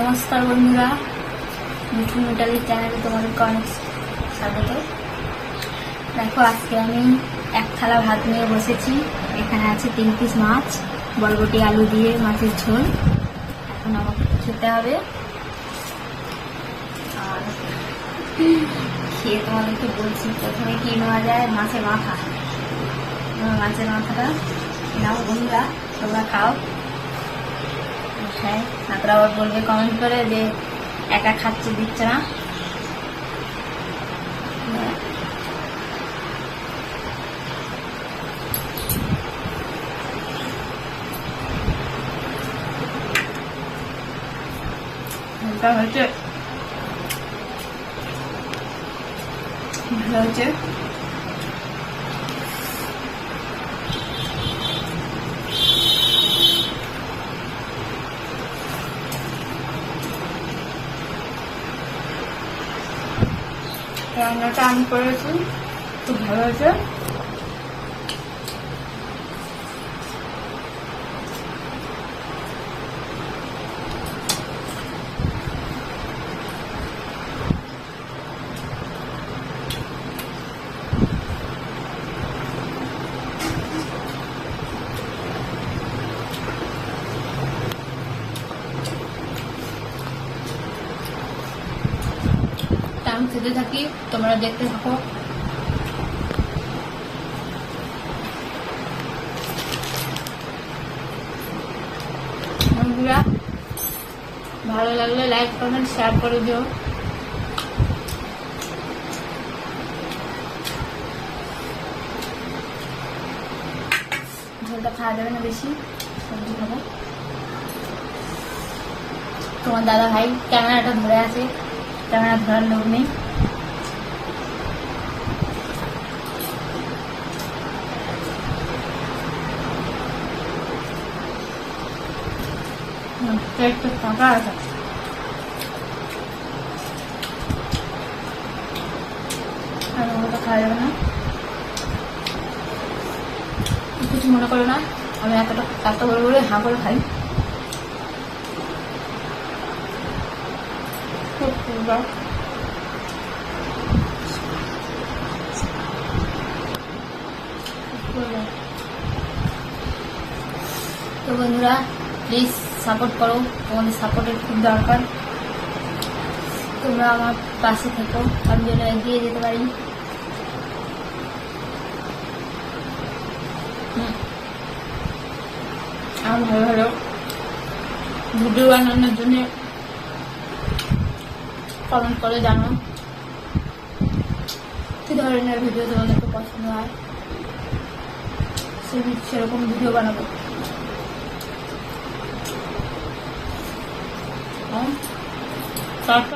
নমস্কার বন্ধুরা, মিঠুন মিটালি চ্যানেলে তোমাদেরকে অনেক স্বাগত। দেখো, আজকে আমি এক থালা ভাত নিয়ে বসেছি। এখানে আছে তিন পিস মাছ, বরবটি, আলু দিয়ে মাছের ঝোল। এখন আমাকে খেতে হবে। আর খেয়ে তোমাদেরকে বলছি, প্রথমে কি নেওয়া যায়? মাছের মাথা। মাছের মাথাটা নাও বন্ধুরা, তোমরা খাও। হ্যাঁ আপনারা আবার বলবে কমেন্ট করে যে একা খাচ্ছে, দিচ্ছে না। এটা হচ্ছে ভালো হচ্ছে রান্নাটা আমি করেছি খুব ভালো হয়েছে। আমি খেতে থাকি, তোমরা দেখতে থাকো। বন্ধুরা, ভালো লাগলে লাইক কমেন্ট শেয়ার করে দিও। ঝোলটা খাওয়া যাবে না বেশি, সবজি তোমার দাদা ভাই ক্যামেরাটা ধরে আছে। ক্যামেরা ধরার লোক নেই পেটটা ফাঁকা আছে। আর ওটা খাওয়া যাবে না। কিছু মনে করো না, আমি এতটা এত বড় বড় হাঁ করে খাই। খুব সুন্দর তো বন্ধুরা প্লিজ সাপোর্ট করো। তোমাদের সাপোর্টের খুব দরকার। তোমরা আমার পাশে থেকো। আমি যেন এগিয়ে যেতে পারি। হুম। আমার ভালো ভালো ভিডিও বানানোর জন্য কমেন্ট করে জানো। কি ধরনের ভিডিও তোমাদেরকে পছন্দ হয়? সেরকম ভিডিও বানাবো। হ্যাঁ? তারপর?